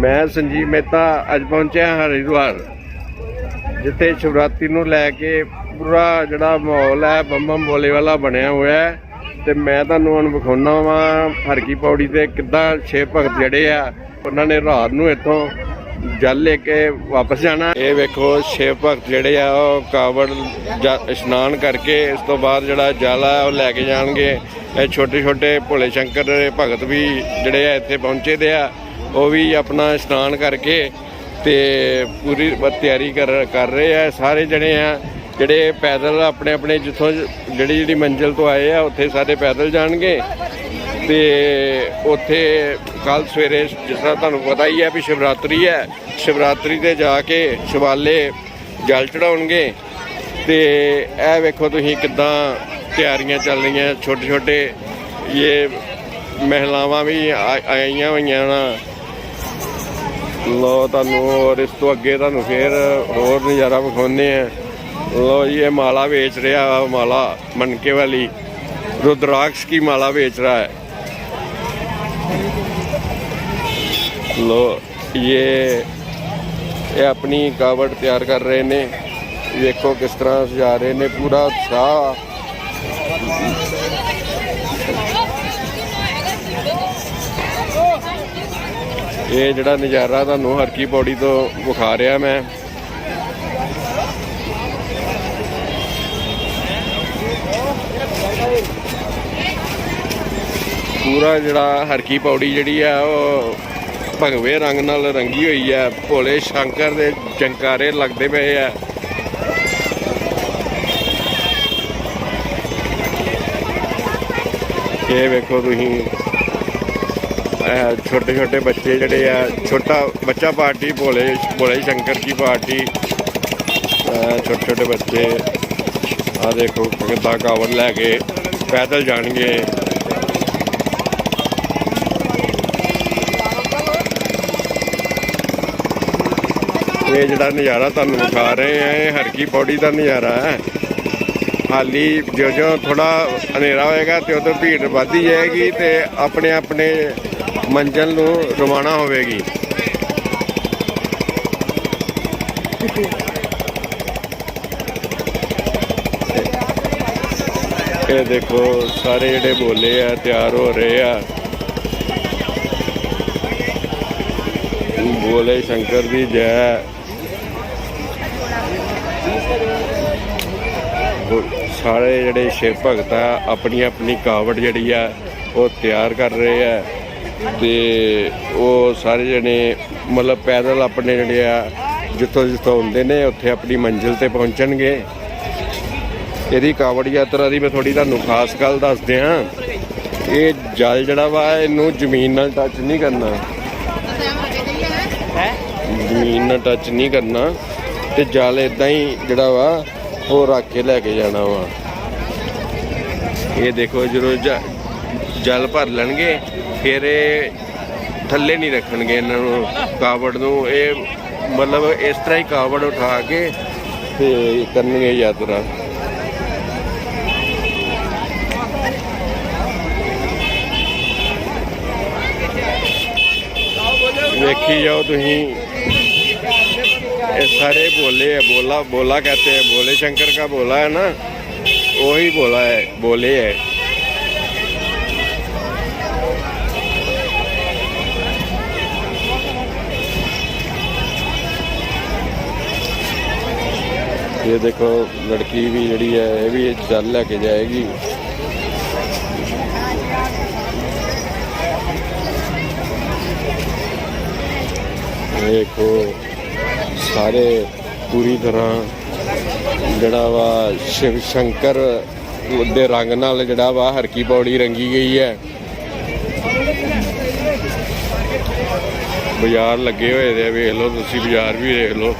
ਮੈਂ ਸੰਜੀਵ ਮਹਿਤਾ ਅੱਜ ਪਹੁੰਚਿਆ ਹਰਿਦੁਆਰ, ਜਿੱਥੇ ਸ਼ਿਵਰਾਤਰੀ ਨੂੰ ਲੈ ਕੇ ਪੂਰਾ ਜਿਹੜਾ ਮਾਹੌਲ ਹੈ ਬੰਬਮ ਬੋਲੇ ਵਾਲਾ ਬਣਿਆ ਹੋਇਆ ਹੈ। ਤੇ ਮੈਂ ਤੁਹਾਨੂੰ ਹੁਣ ਵਿਖਾਉਣਾ ਵਾਂ ਹਰਕੀ ਪੌੜੀ ਤੇ ਕਿੱਦਾਂ ਛੇ ਭਗਤ ਜਿਹੜੇ ਆ, ਉਹਨਾਂ ਨੇ ਰਾਤ ਨੂੰ ਇੱਥੋਂ ਜਲ ਲੈ ਕੇ ਵਾਪਸ ਜਾਣਾ। ਇਹ ਵੇਖੋ, ਛੇ ਭਗਤ ਜਿਹੜੇ ਆ, ਉਹ ਕਾਵੜ ਜਾ- ਇਸ਼ਨਾਨ ਕਰਕੇ ਇਸ ਤੋਂ ਬਾਅਦ ਜਿਹੜਾ ਜਲ ਆ, ਉਹ ਲੈ ਕੇ ਜਾਣਗੇ। ਇਹ ਛੋਟੇ ਛੋਟੇ ਭੋਲੇ ਸ਼ੰਕਰ ਭਗਤ ਵੀ ਜਿਹੜੇ ਆ ਇੱਥੇ ਪਹੁੰਚੇ ਦੇ ਆ। ਉਹ ਵੀ ਆਪਣਾ ਇਸ਼ਨਾਨ ਕਰਕੇ ਤੇ ਪੂਰੀ ਤਿਆਰੀ ਕਰ ਕਰ ਰਹੇ ਆ। ਸਾਰੇ ਜਣੇ ਆ, ਜਿਹੜੇ ਪੈਦਲ ਆਪਣੇ ਆਪਣੇ ਜਿੱਥੋਂ ਜਿਹੜੀ ਜਿਹੜੀ ਮੰਜ਼ਿਲ ਤੋਂ ਆਏ ਆ, ਉੱਥੇ ਸਾਰੇ ਪੈਦਲ ਜਾਣਗੇ। ਤੇ ਉੱਥੇ ਕੱਲ ਸਵੇਰੇ ਜਿਸ ਤਰ੍ਹਾਂ ਤੁਹਾਨੂੰ ਪਤਾ ਹੀ ਹੈ ਵੀ ਸ਼ਿਵਰਾਤਰੀ ਹੈ ਸ਼ਿਵਰਾਤਰੀ ਤੇ ਜਾ ਕੇ ਸ਼ਿਵਾਲੇ ਜਲ ਚੜਾਉਣਗੇ। ਤੇ ਇਹ ਵੇਖੋ ਤੁਸੀਂ ਕਿੱਦਾਂ ਤਿਆਰੀਆਂ ਚੱਲ ਰਹੀਆਂ ਛੋਟੇ ਛੋਟੇ ਇਹ ਮਹਿਲਾਵਾਂ ਵੀ ਆਈਆਂ ਹੋਈਆਂ ਨਾ। ਲੋ ਤੁਹਾਨੂੰ ਹੋਰ ਇਸ ਤੋਂ ਅੱਗੇ ਤੁਹਾਨੂੰ ਫੇਰ ਹੋਰ ਨਜ਼ਾਰਾ ਵਿਖਾਉਂਦੇ ਆ ਲੋ ਜੀ ਇਹ ਮਾਲਾ ਵੇਚ ਰਿਹਾ ਵਾ ਮਾਲਾ ਮਨਕੇ ਵਾਲੀ रुद्राक्ष की माला बेच रहा है लो ये ਇਹ ਆਪਣੀ ਕਾਵੜ ਤਿਆਰ ਕਰ ਰਹੇ ਨੇ ਵੇਖੋ ਕਿਸ ਤਰ੍ਹਾਂ ਸਜਾ ਰਹੇ ਨੇ ਪੂਰਾ ਉਤਸ਼ਾਹ ਇਹ ਜਿਹੜਾ ਨਜ਼ਾਰਾ ਤੁਹਾਨੂੰ ਹਰਕੀ ਪੌੜੀ ਤੋਂ ਵਿਖਾ ਰਿਹਾ ਮੈਂ। ਪੂਰਾ ਜਿਹੜਾ ਹਰਕੀ ਪੌੜੀ ਜਿਹੜੀ ਆ, ਉਹ ਭਗਵੇ ਰੰਗ ਨਾਲ ਰੰਗੀ ਹੋਈ ਆ। ਭੋਲੇ ਸ਼ੰਕਰ ਦੇ ਜੰਕਾਰੇ ਲੱਗਦੇ ਪਏ ਆ। ਇਹ ਵੇਖੋ ਤੁਸੀਂ। ਛੋਟੇ ਛੋਟੇ ਬੱਚੇ ਜਿਹੜੇ ਆ, ਛੋਟਾ ਬੱਚਾ ਪਾਰਟੀ, ਭੋਲੇ ਭੋਲੇ ਸ਼ੰਕਰ ਦੀ ਪਾਰਟੀ ਛੋਟੇ ਛੋਟੇ ਬੱਚੇ ਆ ਦੇਖੋ, ਕਿੱਦਾਂ ਕਾਵਰ ਲੈ ਕੇ ਪੈਦਲ ਜਾਣਗੇ। ਇਹ ਜਿਹੜਾ ਨਜ਼ਾਰਾ ਤੁਹਾਨੂੰ ਦਿਖਾ ਰਹੇ ਆ ਇਹ ਹਰਕੀ ਪੌੜੀ ਦਾ ਨਜ਼ਾਰਾ ਹੈ। ਹਾਲੀ ਜਿਉਂ ਜਿਉਂ ਥੋੜਾ ਹਨੇਰਾ ਹੋਏਗਾ ਤੇ ਉਦੋਂ ਭੀੜ ਵੱਧਦੀ ਜਾਏਗੀ ਤੇ ਆਪਣੇ ਆਪਣੇ ਮੰਜ਼ਲ ਨੂੰ ਰਵਾਨਾ ਹੋਵੇਗੀ। ਇਹ ਦੇਖੋ, ਸਾਰੇ ਜਿਹੜੇ ਬੋਲੇ ਆ, ਤਿਆਰ ਹੋ ਰਹੇ ਆ। ਬੋਲੇ ਸ਼ੰਕਰ ਦੀ ਜੈ। ਸਾਰੇ ਜਿਹੜੇ ਸ਼ਿਵ ਭਗਤ ਆ ਆਪਣੀ ਆਪਣੀ ਕਾਵੜ ਜਿਹੜੀ ਆ, ਉਹ ਤਿਆਰ ਕਰ ਰਹੇ ਆ। ਤੇ ਉਹ ਸਾਰੇ ਜਣੇ ਮਤਲਬ ਪੈਦਲ ਆਪਣੇ ਜਿਹੜੇ ਆ ਜਿੱਥੋਂ ਜਿੱਥੋਂ ਹੁੰਦੇ ਨੇ ਉੱਥੇ ਆਪਣੀ ਮੰਜ਼ਿਲ ਤੇ ਪਹੁੰਚਣਗੇ। ਇਹਦੀ ਕਾਵੜ ਯਾਤਰਾ ਦੀ ਮੈਂ ਥੋੜੀ ਤੁਹਾਨੂੰ ਖਾਸ ਗੱਲ ਦੱਸ ਦਿਆਂ ਇਹ ਜਲ ਜਿਹੜਾ ਵਾ ਇਹਨੂੰ ਜ਼ਮੀਨ ਨਾਲ ਟੱਚ ਨਹੀਂ ਕਰਨਾ। ਜ਼ਮੀਨ ਨਾਲ ਟੱਚ ਨਹੀਂ ਕਰਨਾ। ਤੇ ਜਲ ਇਦਾਂ ਹੀ ਜਿਹੜਾ ਵਾ ਉਹ ਰੱਖ ਕੇ ਲੈ ਕੇ ਜਾਣਾ ਵਾ। ਇਹ ਦੇਖੋ ਜਦੋਂ ਜਲ ਭਰ ਲੈਣਗੇ ਫਿਰ ਇਹ ਥੱਲੇ ਨਹੀਂ ਰੱਖਣਗੇ ਇਹਨਾਂ ਨੂੰ ਕਾਵੜ ਨੂੰ ਇਹ ਮਤਲਬ ਇਸ ਤਰ੍ਹਾਂ ਹੀ ਕਾਵੜ ਉਠਾ ਕੇ ਤੇ ਕਰਨਗੇ ਯਾਤਰਾ ਵੇਖੀ ਜਾਓ ਤੁਸੀਂ ये सारे बोले है बोला बोला कहते हैं बोले शंकर का बोला है ना वही बोला है बोले है ਇਹ ਦੇਖੋ, ਲੜਕੀ ਵੀ ਜਿਹੜੀ ਹੈ, ਇਹ ਵੀ ਚੱਲ ਲੈ ਕੇ ਜਾਏਗੀ। ਦੇਖੋ, ਸਾਰੇ ਪੂਰੀ ਤਰ੍ਹਾਂ ਜਿਹੜਾ ਵਾ ਸ਼ਿਵ ਸ਼ੰਕਰ ਦੇ ਰੰਗ ਨਾਲ ਜਿਹੜਾ ਵਾ ਹਰਕੀ ਪੌੜੀ ਰੰਗੀ ਗਈ ਹੈ। ਬਾਜ਼ਾਰ ਲੱਗੇ ਹੋਏ ਦੇ ਵੇਖ ਲਓ ਤੁਸੀਂ, ਬਾਜ਼ਾਰ ਵੀ ਦੇਖ ਲਓ।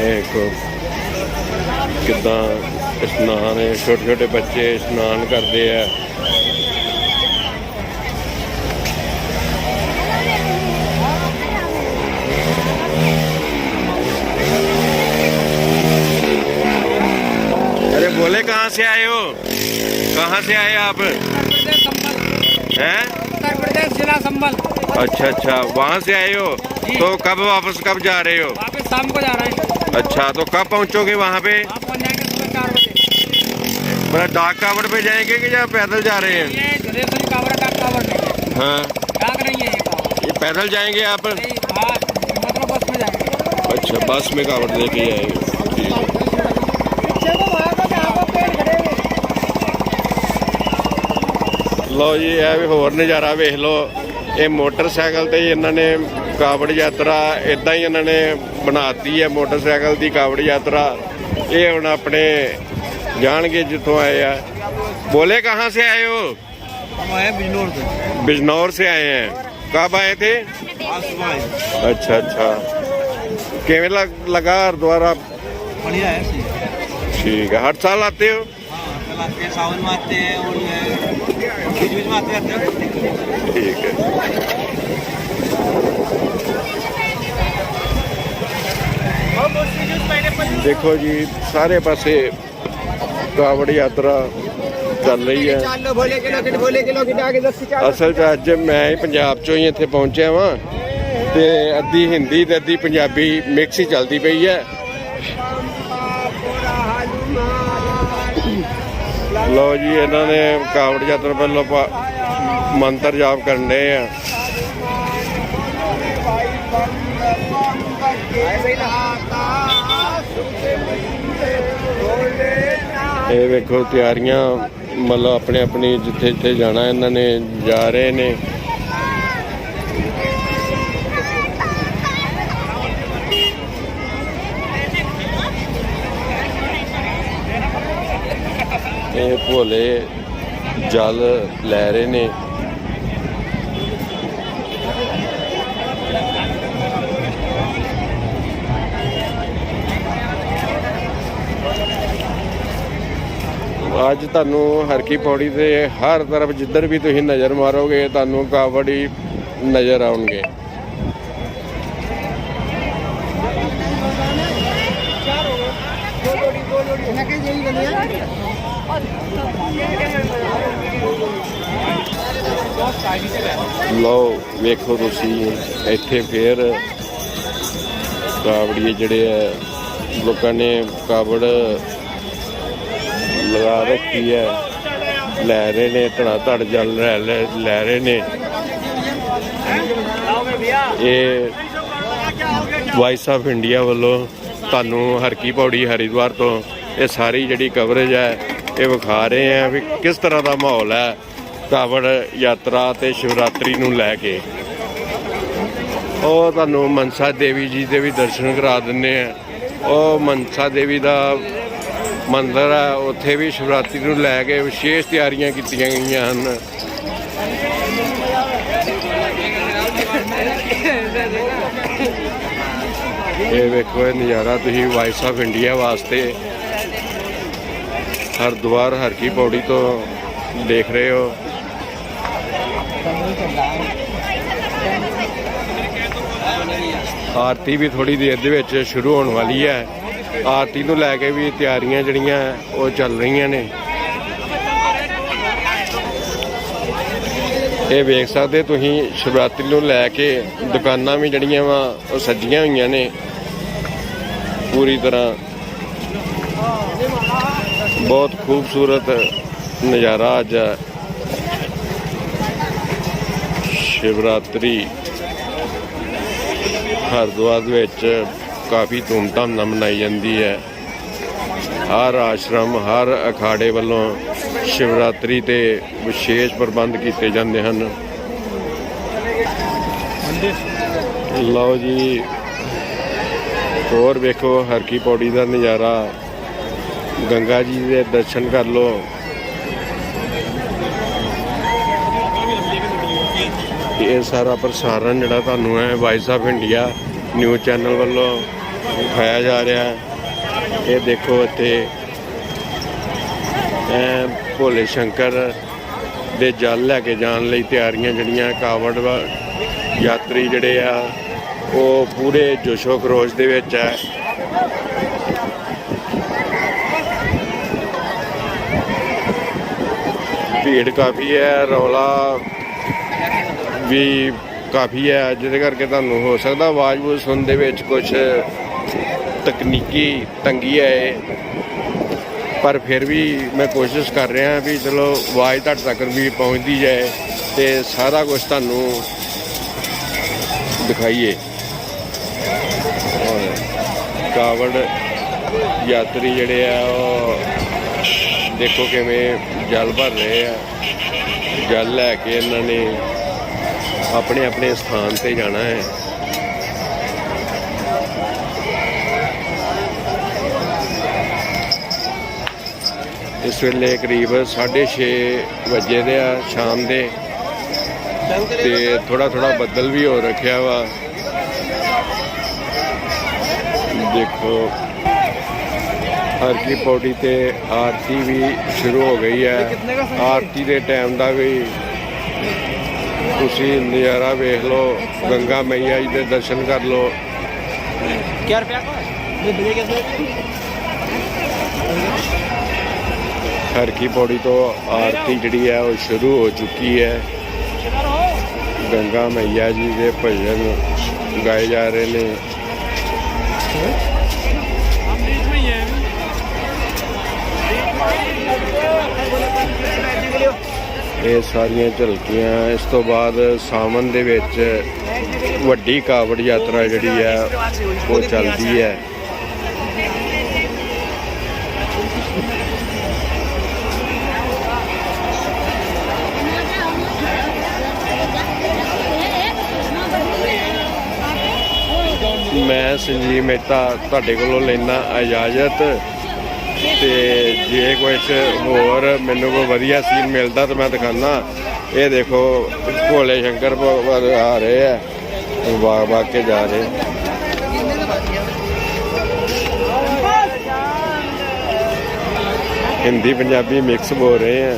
ਇਹ ਦੇਖੋ ਕਿੱਦਾਂ ਇਸ਼ਨਾਨ ਹੈ ਛੋਟੇ ਛੋਟੇ ਬੱਚੇ ਇਸ਼ਨਾਨ ਕਰਦੇ ਆ अरे बोले कहाँ से आए हो कहाँ से आए आप हैं उत्तर प्रदेश जिला संबल अच्छा अच्छा वहाँ से आए हो जी। तो कब वापस कब जा रहे हो वापस शाम को जा रहे हैं अच्छा तो कब पहुँचोगे वहाँ पे आप पहुंच जाएंगे सुबह चार बजे मतलब डाक कावड़ पे जाएंगे कि या पैदल जा रहे हैं ये गणेश्वरी कावड़ का कावड़ नहीं है हाँ डाक नहीं है ये कावड़ ये पैदल जाएंगे आप नहीं हाँ मतलब बस में जाएंगे अच्छा बस में कावड़ लेके जाएंगे ठीक है ਲਓ ਜੀ ਇਹ ਵੀ ਹੋਰ ਨਜ਼ਾਰਾ ਵੇਖ ਲਓ ਇਹ ਮੋਟਰਸਾਈਕਲ ਤੇ ਹੀ ਇਹਨਾਂ ਨੇ ਕਾਵੜ ਯਾਤਰਾ ਇਦਾਂ ਹੀ ਇਹਨਾਂ ਨੇ ਬਣਾਤੀ ਹੈ ਮੋਟਰਸਾਈਕਲ ਦੀ ਕਾਵੜ ਯਾਤਰਾ ਇਹ ਹੁਣ ਆਪਣੇ ਜਾਣਗੇ ਜਿੱਥੋਂ ਆਏ ਆ बोले कहाँ से आए हो हम आए बिजनौर से बिजनौर से आए हैं कब आए थे अच्छा अच्छा कैसे लग, लगा हरिद्वार आप बढ़िया है ठीक है हर साल आते हो सावन में आते हैं और बीच बीच में आते हैं ठीक है ਦੇਖੋ ਜੀ, ਸਾਰੇ ਪਾਸੇ ਕਾਵੜ ਯਾਤਰਾ ਚੱਲ ਰਹੀ ਹੈ। ਅਸਲ 'ਚ ਅੱਜ ਮੈਂ ਹੀ ਪੰਜਾਬ 'ਚੋਂ ਹੀ ਇੱਥੇ ਪਹੁੰਚਿਆ ਵਾਂ ਤੇ ਅੱਧੀ ਹਿੰਦੀ ਤੇ ਅੱਧੀ ਪੰਜਾਬੀ ਮਿਕਸ ਹੀ ਚੱਲਦੀ ਪਈ ਹੈ। ਲੋ ਜੀ, ਇਹਨਾਂ ਨੇ ਕਾਵੜ ਯਾਤਰਾ ਪਹਿਲਾਂ ਮੰਤਰ ਜਾਪ ਕਰਨੇ ਆ। ਇਹ ਵੇਖੋ, ਤਿਆਰੀਆਂ ਮਤਲਬ ਆਪਣੇ ਆਪਣੀ ਜਿੱਥੇ ਜਿੱਥੇ ਜਾਣਾ ਇਹਨਾਂ ਨੇ, ਜਾ ਰਹੇ ਨੇ। ਇਹ ਭੋਲੇ ਜਲ ਲੈ ਰਹੇ ਨੇ। ਅੱਜ ਤੁਹਾਨੂੰ ਹਰਕੀ ਪੌੜੀ ਤੇ ਹਰ ਤਰਫ ਜਿੱਧਰ ਵੀ ਤੁਸੀਂ ਨਜ਼ਰ ਮਾਰੋਗੇ, ਤੁਹਾਨੂੰ ਕਾਵੜੀ ਨਜ਼ਰ ਆਉਣਗੇ। ਲਓ, ਵੇਖੋ ਤੁਸੀਂ, ਇੱਥੇ ਫੇਰ ਕਾਵੜੀ ਜਿਹੜੇ ਆ, ਲੋਕਾਂ ਨੇ ਕਾਵੜ ਲਗਾ ਰੱਖੀ ਹੈ। ਲੈ ਰਹੇ ਨੇ, ਧੜਾ ਧੜ ਜਲ ਲੈ ਲੈ- ਲੈ ਰਹੇ ਨੇ। ਇਹ ਵਾਇਸ ਆਫ ਇੰਡੀਆ ਵੱਲੋਂ ਤੁਹਾਨੂੰ ਹਰਕੀ ਪੌੜੀ ਹਰਿਦੁਆਰ ਤੋਂ ਇਹ ਸਾਰੀ ਜਿਹੜੀ ਕਵਰੇਜ ਹੈ, ਇਹ ਵਿਖਾ ਰਹੇ ਆ ਵੀ ਕਿਸ ਤਰ੍ਹਾਂ ਦਾ ਮਾਹੌਲ ਹੈ ਕਾਵੜ ਯਾਤਰਾ ਤੇ ਸ਼ਿਵਰਾਤਰੀ ਨੂੰ ਲੈ ਕੇ। ਉਹ ਤੁਹਾਨੂੰ ਮਨਸਾ ਦੇਵੀ ਜੀ ਦੇ ਵੀ ਦਰਸ਼ਨ ਕਰਾ ਦਿੰਨੇ ਆ ਉਹ ਮਨਸਾ ਦੇਵੀ ਦਾ ਮੰਦਰ ਹੈ ਉੱਥੇ ਵੀ ਸ਼ਿਵਰਾਤਰੀ ਨੂੰ ਲੈ ਕੇ ਵਿਸ਼ੇਸ਼ ਤਿਆਰੀਆਂ ਕੀਤੀਆਂ ਗਈਆਂ ਹਨ। ਇਹ ਵੇਖੋ, ਇਹ ਨਜ਼ਾਰਾ ਤੁਸੀਂ ਵਾਇਸ ਆਫ ਇੰਡੀਆ ਵਾਸਤੇ ਹਰਿਦੁਆਰ ਹਰਕੀ ਪੌੜੀ ਤੋਂ ਦੇਖ ਰਹੇ ਹੋ। ਆਰਤੀ ਵੀ ਥੋੜੀ ਦੇਰ ਦੇ ਵਿੱਚ ਸ਼ੁਰੂ ਹੋਣ ਵਾਲੀ ਹੈ। ਆਰਤੀ ਨੂੰ ਲੈ ਕੇ ਵੀ ਤਿਆਰੀਆਂ ਜਿਹੜੀਆਂ ਉਹ ਚੱਲ ਰਹੀਆਂ ਨੇ। ਇਹ ਵੇਖ ਸਕਦੇ ਤੁਸੀਂ, ਸ਼ਿਵਰਾਤਰੀ ਨੂੰ ਲੈ ਕੇ ਦੁਕਾਨਾਂ ਵੀ ਜਿਹੜੀਆਂ ਵਾ, ਉਹ ਸੱਜੀਆਂ ਹੋਈਆਂ ਨੇ। ਪੂਰੀ ਤਰ੍ਹਾਂ ਬਹੁਤ ਖੂਬਸੂਰਤ ਨਜ਼ਾਰਾ ਅੱਜ ਸ਼ਿਵਰਾਤਰੀ ਹਰਿਦੁਆਰ ਦੇ ਵਿੱਚ ਕਾਫੀ ਧੂਮਧਾਮ ਨਾਲ ਮਨਾਈ ਜਾਂਦੀ ਹੈ। ਹਰ ਆਸ਼ਰਮ, ਹਰ ਅਖਾੜੇ ਵੱਲੋਂ ਸ਼ਿਵਰਾਤਰੀ ਤੇ ਵਿਸ਼ੇਸ਼ ਪ੍ਰਬੰਧ ਕੀਤੇ ਜਾਂਦੇ ਹਨ। ਲਓ ਜੀ, ਹੋਰ ਵੇਖੋ, ਹਰਕੀ ਪੌੜੀ ਦਾ ਨਜ਼ਾਰਾ। ਗੰਗਾ ਜੀ ਦੇ ਦਰਸ਼ਨ ਕਰ ਲਓ। ਇਹ ਸਾਰਾ ਪ੍ਰਸਾਰਣ ਜਿਹੜਾ ਤੁਹਾਨੂੰ ਹੈ voice of India news channel ਵੱਲੋਂ ਖਾਇਆ ਜਾ ਰਿਹਾ ਹੈ। ਇਹ ਦੇਖੋ ਇੱਥੇ ਭੋਲੇ ਸ਼ੰਕਰ ਦੇ ਜਲ ਲੈ ਕੇ ਜਾਣ ਲਈ ਤਿਆਰੀਆਂ ਜਿਹੜੀਆਂ ਕਾਵੜ ਯਾਤਰੀ ਜਿਹੜੇ ਆ, ਉਹ ਪੂਰੇ ਜੋਸ਼ੋ ਖਰੋਸ਼ ਦੇ ਵਿੱਚ ਹੈ। ਭੀੜ ਕਾਫੀ ਹੈ, ਰੌਲਾ ਵੀ ਕਾਫੀ ਹੈ। ਜਿਹਦੇ ਕਰਕੇ ਤੁਹਾਨੂੰ ਹੋ ਸਕਦਾ ਆਵਾਜ਼ ਬੂਝ ਸੁਣ ਦੇ ਵਿੱਚ ਕੁਝ ਤਕਨੀਕੀ ਤੰਗੀ ਹੈ ਪਰ ਫਿਰ ਵੀ ਮੈਂ ਕੋਸ਼ਿਸ਼ ਕਰ ਰਿਹਾ ਵੀ ਚਲੋ ਆਵਾਜ਼ ਤੁਹਾਡੇ ਤੱਕ ਵੀ ਪਹੁੰਚਦੀ ਜਾਏ ਤੇ ਸਾਰਾ ਕੁਝ ਤੁਹਾਨੂੰ ਦਿਖਾਈਏ। ਔਰ ਕਾਵੜ ਯਾਤਰੀ ਜਿਹੜੇ ਆ, ਉਹ ਦੇਖੋ ਕਿਵੇਂ ਜਲ ਭਰ ਰਹੇ ਆ। ਜਲ ਲੈ ਕੇ ਇਹਨਾਂ ਨੇ ਆਪਣੇ ਆਪਣੇ ਸਥਾਨ ਤੇ ਜਾਣਾ ਹੈ। ਇਸ ਵੇਲੇ ਕਰੀਬ 6:30 ਵਜੇ ਦੇ ਆ, ਸ਼ਾਮ ਦੇ। ਤੇ ਥੋੜਾ ਥੋੜਾ ਬੱਦਲ ਵੀ ਹੋ ਰੱਖਿਆ ਵਾ। ਦੇਖੋ ਆਰਤੀ ਪੌੜੀ ਤੇ ਆਰਤੀ ਵੀ ਸ਼ੁਰੂ ਹੋ ਗਈ ਹੈ ਆਰਤੀ ਦੇ ਟਾਈਮ ਦਾ ਵੀ ਤੁਸੀਂ ਨਜ਼ਾਰਾ ਵੇਖ ਲਓ, ਗੰਗਾ ਮਈਆ ਜੀ ਦੇ ਦਰਸ਼ਨ ਕਰ ਲਓ। ਕਿਆ ਰੁਪਿਆ? ਕੋਈ ਇਹ ਬਲੇ ਕਿਸਨੇ ਹਰ ਕੀ ਪੌੜੀ ਤੋਂ ਆਰਤੀ ਜਿਹੜੀ ਹੈ ਉਹ ਸ਼ੁਰੂ ਹੋ ਚੁੱਕੀ ਹੈ। ਗੰਗਾ ਮਈਆ ਜੀ ਦੇ ਭਜਨ ਗਾਏ ਜਾ ਰਹੇ ਨੇ। ਇਹ ਸਾਰੀਆਂ ਝਲਕੀਆਂ, ਇਸ ਤੋਂ ਬਾਅਦ ਸਾਵਨ ਦੇ ਵਿੱਚ ਵੱਡੀ ਕਾਵੜ ਯਾਤਰਾ ਜਿਹੜੀ ਹੈ, ਉਹ ਚੱਲਦੀ ਹੈ। ਮੈਂ ਸੰਜੀਵ ਮਹਿਤਾ ਤੁਹਾਡੇ ਕੋਲੋਂ ਲੈਣਾ ਇਜਾਜ਼ਤ ਤੇ ਜੇ ਕੁਝ ਹੋਰ ਮੈਨੂੰ ਕੋਈ ਵਧੀਆ ਸੀਨ ਮਿਲਦਾ ਤਾਂ ਮੈਂ ਦਿਖਾਣਾ ਇਹ ਦੇਖੋ, ਭੋਲੇ ਸ਼ੰਕਰ ਆ ਰਹੇ ਆ। ਵਾਹ ਵਾਹ ਕੇ ਜਾ ਰਹੇ। ਹਿੰਦੀ ਪੰਜਾਬੀ ਮਿਕਸ ਬੋਲ ਰਹੇ ਆ।